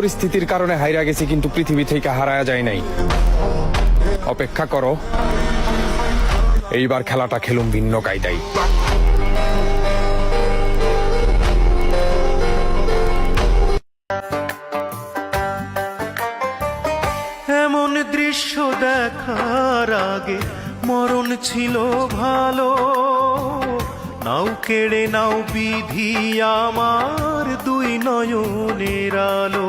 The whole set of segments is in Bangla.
পরিস্থিতির কারণে হাইরা গেছি, কিন্তু পৃথিবী থেকে হারায়া যায় নাই। অপেক্ষা করো। এইবার খেলাটা খেলুম ভিন্ন কায়দায়। এমন দৃশ্য দেখার আগে মরণ ছিল ভালো। নাও কেড়ে নাও বিধি আমার দুই নয়নের আলো।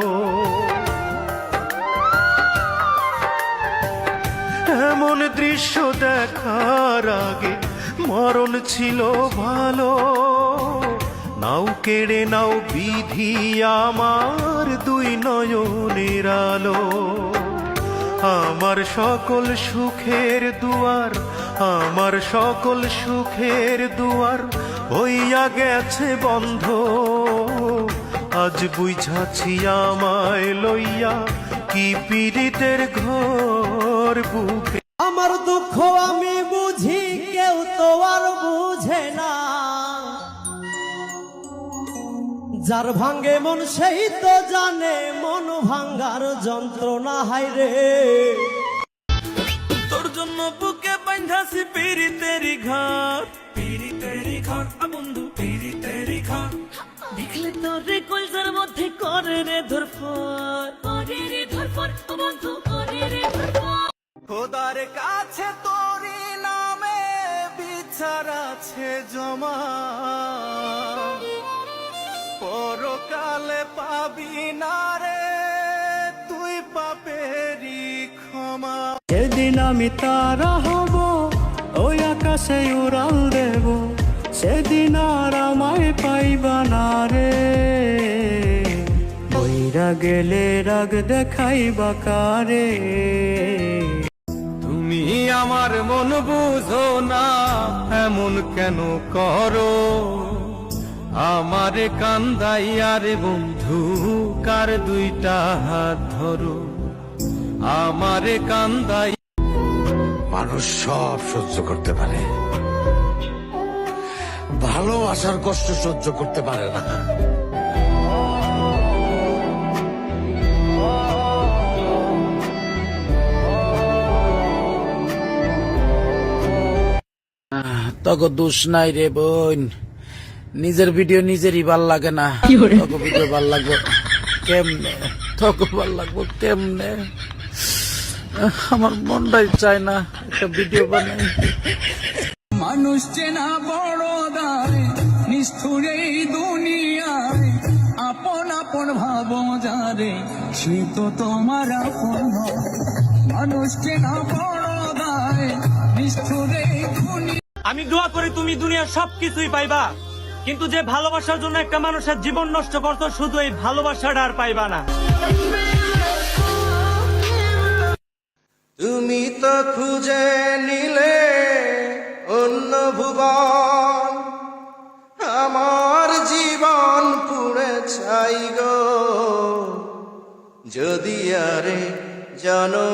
এমন দৃশ্য দেখার আগে মরণ ছিল ভালো। নাও কেড়ে নাও বিধি আমার দুই নয়নের আলো। আমার সকল সুখের দুয়ার আমার সকল সুখের দুয়ার হইয়া গেছে বন্ধ। আজ বুঝাছি আমায় লইয়া কি পীড়িতের ঘর বুকে। আমার দুঃখ আমি বুঝি, কেউ তো আর বুঝে না। যার ভাঙ্গে মন সেই তো জানে, মন ভাঙ্গার যন্ত্রণা হাই রে। পীড়িতেরি ঘর। পীড়িতেরি ঘর বন্ধু পীড়িতেরি ঘর। দেখলে তোর রে কলজার মধ্যে করে রে ধরফর। করে রে ধরফর বন্ধু করে রে ধরফর। খোদার কাছে তোরি নামে বিচার আছে জমা। পরকালে পাবি না রে তুই পাপেরি ক্ষমা। সেদিন আমি তারা আকাশে উড়াল দেব, সেদিন আর আমায় পাইবা না রে। বইরা গেলে রাগ দেখাইবা কারে। তুমি আমার মন বুঝো না, এমন কেন করো? আমারে কান্দাইয়ারে বন্ধু, কার দুইটা হাত ধরো? আমারে কান্দাই মানুষ সব সহ্য করতে পারে। ভালোবাসার কষ্ট সহ্য করতে পারে না। তক দোষ নাই রে বোন। নিজের ভিডিও নিজেরই ভালো লাগে না। তক ভিডিও ভালো লাগবো কেমনে? তক ভালো লাগবো কেমনে? আমার মনটাই চায় না একটা ভিডিও বানাই। মানুষ চেনা বড় দায় নিষ্ঠুর এই দুনিয়ায় আপন আপন ভাব যারে সে তো তোমার আপন মানুষ চেনা বড় দায় নিষ্ঠুর এই দুনিয়া আমি দোয়া করি তুমি দুনিয়ার সবকিছুই পাইবা কিন্তু যে ভালোবাসার জন্য একটা মানুষের জীবন নষ্ট করতো শুধু এই ভালোবাসাটা আর পাইবা না। তুমি তো খুঁজে নিলে অন্য ভুবন। আমার জীবন পুড়ে চাই গো। যদি আরে জানো